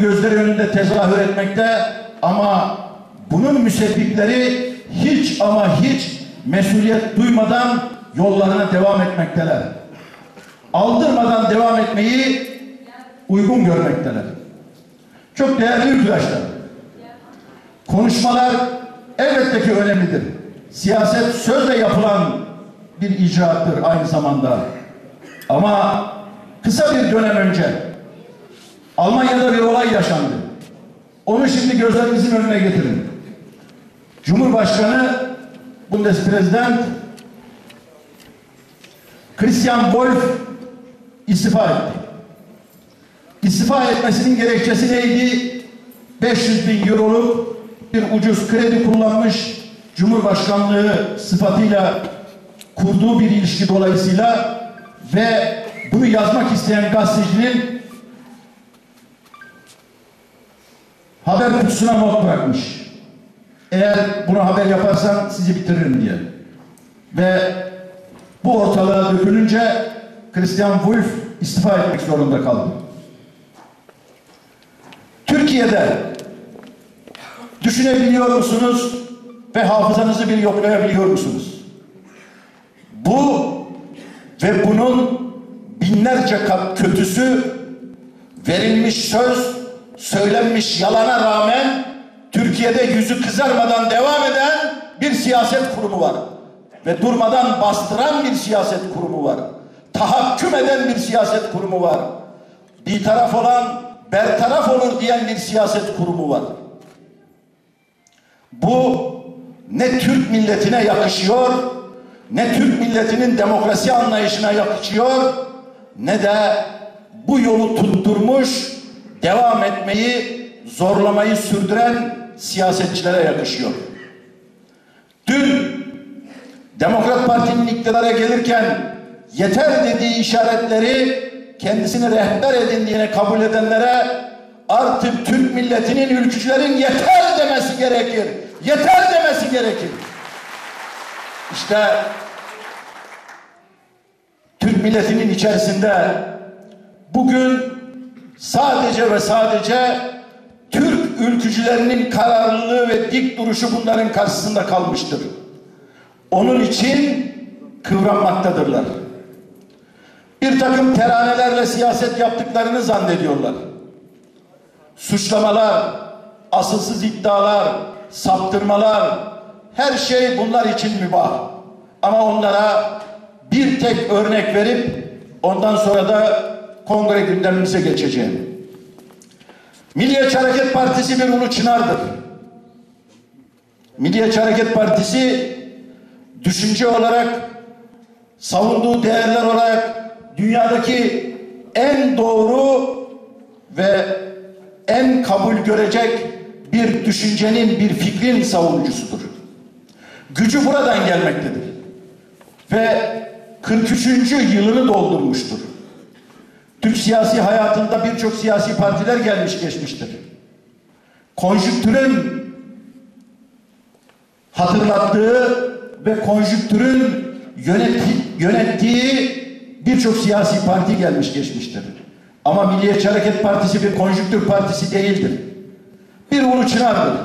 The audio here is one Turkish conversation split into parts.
gözleri önünde tezahür etmekte ama bunun müsebbipleri hiç ama hiç mesuliyet duymadan yollarına devam etmekteler. Aldırmadan devam etmeyi uygun görmekteler. Çok değerli arkadaşlar. Konuşmalar elbette ki önemlidir. Siyaset sözle yapılan bir icraattır aynı zamanda. Ama kısa bir dönem önce Almanya'da bir olay yaşandı. Onu şimdi gözlerinizin önüne getirin. Cumhurbaşkanı Bundespräsident Christian Wolff istifa etti. İstifa etmesinin gerekçesi neydi? 500 bin euroluk bir ucuz kredi kullanmış Cumhurbaşkanlığı sıfatıyla kurduğu bir ilişki dolayısıyla ve bunu yazmak isteyen gazetecinin haber kutusuna not bırakmış. Eğer bunu haber yaparsan sizi bitiririm diye. Ve bu ortalığa dökülünce Christian Wolff istifa etmek zorunda kaldı. Türkiye'de düşünebiliyor musunuz ve hafızanızı bir yoklayabiliyor musunuz? Bu ve bunun binlerce kat kötüsü verilmiş söz, söylenmiş yalana rağmen Türkiye'de yüzü kızarmadan devam eden bir siyaset kurumu var. Ve durmadan bastıran bir siyaset kurumu var. Tahakküm eden bir siyaset kurumu var. Bir taraf olan bertaraf olur diyen bir siyaset kurumu var. Bu ne Türk milletine yakışıyor, ne Türk milletinin demokrasi anlayışına yakışıyor, ne de bu yolu tutturmuş, devam etmeyi, zorlamayı sürdüren siyasetçilere yakışıyor. Dün Demokrat Parti'nin iktidara gelirken yeter dediği işaretleri kendisini rehber edindiğine kabul edenlere artık Türk milletinin ülkücülerin yeter demesi gerekir. Yeter demesi gerekir. İşte Türk milletinin içerisinde bugün sadece ve sadece Türk ülkücülerinin kararlılığı ve dik duruşu bunların karşısında kalmıştır. Onun için kıvranmaktadırlar. Bir takım teranelerle siyaset yaptıklarını zannediyorlar. Suçlamalar, asılsız iddialar, saptırmalar, her şey bunlar için mübah. Ama onlara bir tek örnek verip ondan sonra da kongre gündemimize geçeceğim. Milliyetçi Hareket Partisi bir ulu çınardır. Milliyetçi Hareket Partisi düşünce olarak savunduğu değerler olarak dünyadaki en doğru ve en kabul görecek bir düşüncenin, bir fikrin savunucusudur. Gücü buradan gelmektedir. Ve 43. yılını doldurmuştur. Türk siyasi hayatında birçok siyasi partiler gelmiş geçmiştir. Konjüktürün hatırlattığı ve konjüktürün yönetti, yönettiği birçok siyasi parti gelmiş geçmiştir. Ama Milliyetçi Hareket Partisi bir konjüktür partisi değildir. Bir ulu çınardır.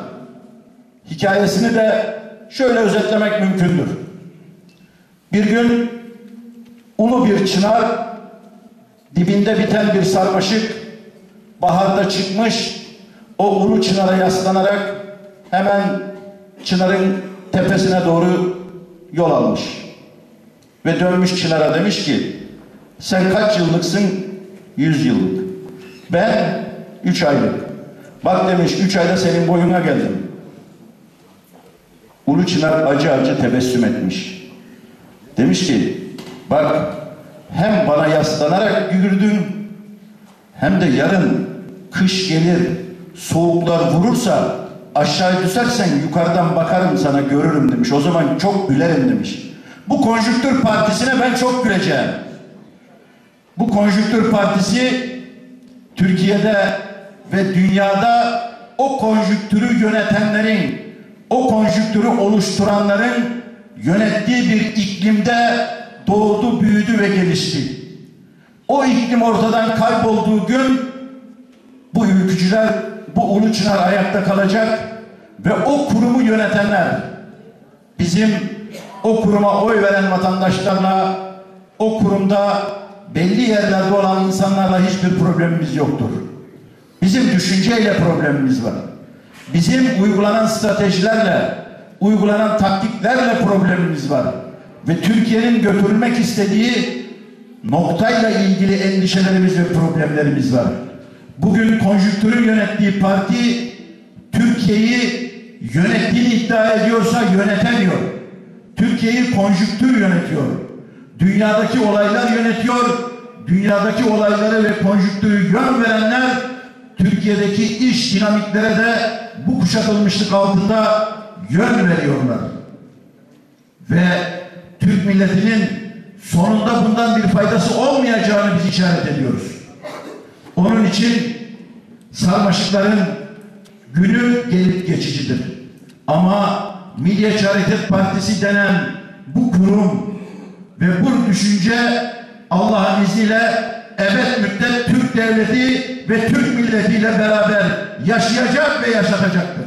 Hikayesini de şöyle özetlemek mümkündür. Bir gün ulu bir çınar dibinde biten bir sarmaşık baharda çıkmış o ulu çınara yaslanarak hemen çınarın tepesine doğru yol almış. Ve dönmüş çınara demiş ki sen kaç yıllıksın? Yüz yıllık. Ben üç aylık. Bak demiş üç ayda senin boyuna geldim. Ulu Çınar acı acı tebessüm etmiş. Demiş ki bak hem bana yaslanarak yürüdün hem de yarın kış gelir soğuklar vurursa aşağı düşersen yukarıdan bakarım sana görürüm demiş. O zaman çok gülerim demiş. Bu konjüktür partisine ben çok güleceğim. Bu konjüktür partisi Türkiye'de ve dünyada o konjüktürü yönetenlerin, o konjüktürü oluşturanların yönettiği bir iklimde doğdu, büyüdü ve gelişti. O iklim ortadan kaybolduğu gün bu ülkücüler, bu ulu çınar ayakta kalacak ve o kurumu yönetenler bizim o kuruma oy veren vatandaşlarla o kurumda belli yerlerde olan insanlarla hiçbir problemimiz yoktur. Bizim düşünceyle problemimiz var. Bizim uygulanan stratejilerle, uygulanan taktiklerle problemimiz var. Ve Türkiye'nin götürülmek istediği noktayla ilgili endişelerimiz ve problemlerimiz var. Bugün konjüktürün yönettiği parti Türkiye'yi yönettiğini iddia ediyorsa yönetemiyor. Türkiye'yi konjüktür yönetiyor. Dünyadaki olaylar yönetiyor. Dünyadaki olayları ve konjüktürü yön verenler Türkiye'deki iş dinamiklere de bu kuşatılmışlık altında yön veriyorlar. Ve Türk milletinin sonunda bundan bir faydası olmayacağını biz işaret ediyoruz. Onun için sarmaşıkların günü gelip geçicidir. Ama Milliyetçi Hareket Partisi denen bu kurum ve bu düşünce Allah'ın izniyle ebed müddet Türk devleti ve Türk milletiyle beraber yaşayacak ve yaşatacaktır.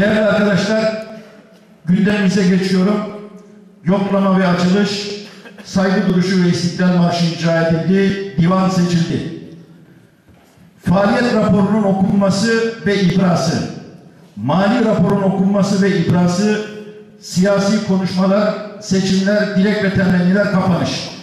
Değerli arkadaşlar, gündemimize geçiyorum. Yoklama ve açılış, saygı duruşu ve istiklal marşı icra edildi, divan seçildi. Faaliyet raporunun okunması ve ibrası, mali raporun okunması ve ibrası, siyasi konuşmalar, seçimler, dilek ve temenniler kapanış.